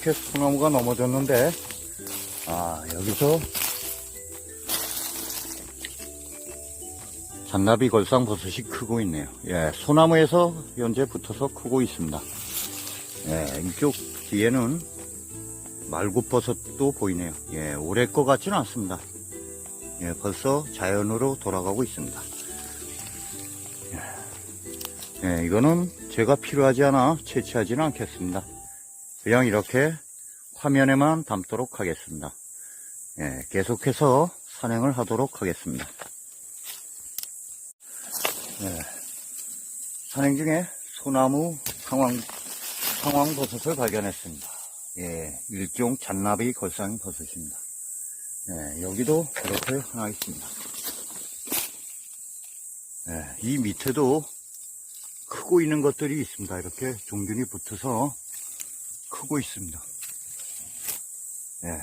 이렇게 소나무가 넘어졌는데, 아, 여기서 잔나비 걸상 버섯이 크고 있네요. 예, 소나무에서 현재 붙어서 크고 있습니다. 예, 이쪽 뒤에는 말굽버섯도 보이네요. 예, 올해 것 같지는 않습니다. 예, 벌써 자연으로 돌아가고 있습니다. 예, 예, 이거는 제가 필요하지 않아 채취하지는 않겠습니다. 그냥 이렇게 화면에만 담도록 하겠습니다. 예, 계속해서 산행을 하도록 하겠습니다. 예, 산행 중에 소나무 상황, 상황버섯을 발견했습니다. 예, 일종 잔나비 걸상 버섯입니다. 예, 여기도 이렇게 하나 있습니다. 예, 이 밑에도 크고 있는 것들이 있습니다. 이렇게 종균이 붙어서 크고 있습니다. 예,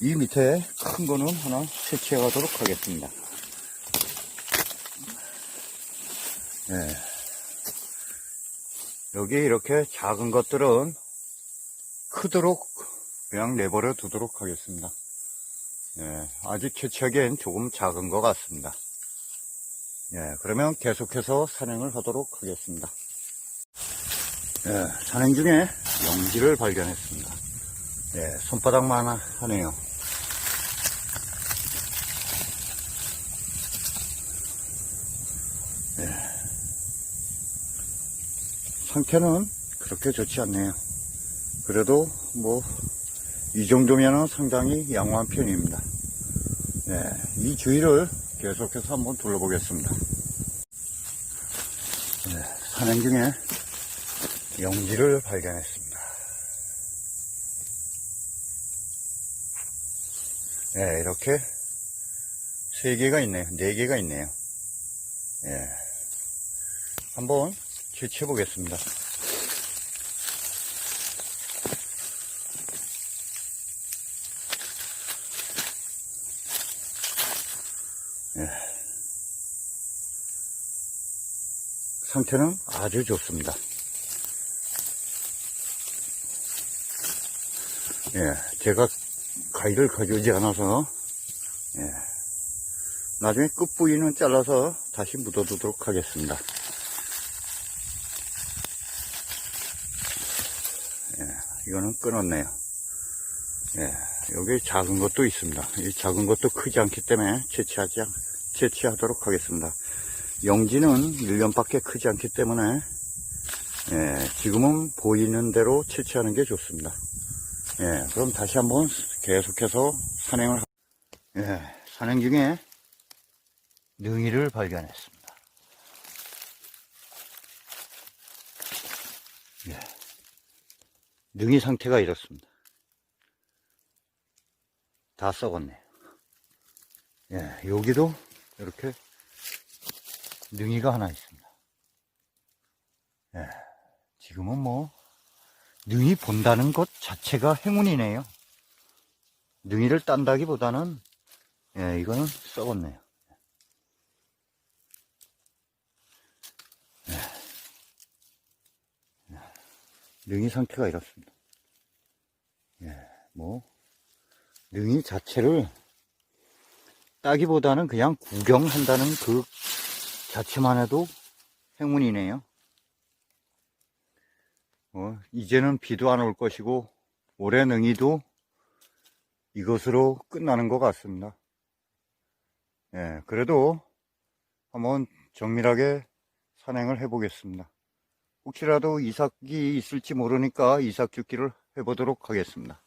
이 밑에 큰 거는 하나 채취해 가도록 하겠습니다. 예. 여기 이렇게 작은 것들은 크도록 그냥 내버려 두도록 하겠습니다. 예, 아직 채취하기엔 조금 작은 것 같습니다. 예, 그러면 계속해서 산행을 하도록 하겠습니다. 예, 산행 중에 영지를 발견했습니다. 예, 손바닥만 하네요. 상태는 그렇게 좋지 않네요. 그래도 뭐 이 정도면 상당히 양호한 편입니다. 네, 이 주위를 계속해서 한번 둘러보겠습니다. 네, 산행 중에 영지를 발견했습니다. 네, 이렇게 세 개가 있네요. 네 개가 있네요. 예. 한번 채취해 보겠습니다. 예. 상태는 아주 좋습니다. 예, 제가 가위를 가져오지 않아서, 예, 나중에 끝 부위는 잘라서 다시 묻어두도록 하겠습니다. 예, 이거는 끊었네요. 예, 여기 작은 것도 있습니다. 이 작은 것도 크지 않기 때문에 채취하지, 않- 채취하도록 하겠습니다. 영지는 1년밖에 크지 않기 때문에, 예, 지금은 보이는 대로 채취하는 게 좋습니다. 예, 그럼 다시 한번 계속해서 산행을, 하- 예, 산행 중에 능이를 발견했습니다. 예. 능이 상태가 이렇습니다. 다 썩었네요. 예, 여기도 이렇게 능이가 하나 있습니다. 예, 지금은 뭐, 능이 본다는 것 자체가 행운이네요. 능이를 딴다기보다는, 예, 이거는 썩었네요. 능이 상태가 이렇습니다. 예, 뭐, 능이 자체를 따기보다는 그냥 구경한다는 그 자체만 해도 행운이네요. 어, 이제는 비도 안 올 것이고, 올해 능이도 이것으로 끝나는 것 같습니다. 예, 그래도 한번 정밀하게 산행을 해보겠습니다. 혹시라도 이삭이 있을지 모르니까 이삭 죽기를 해보도록 하겠습니다.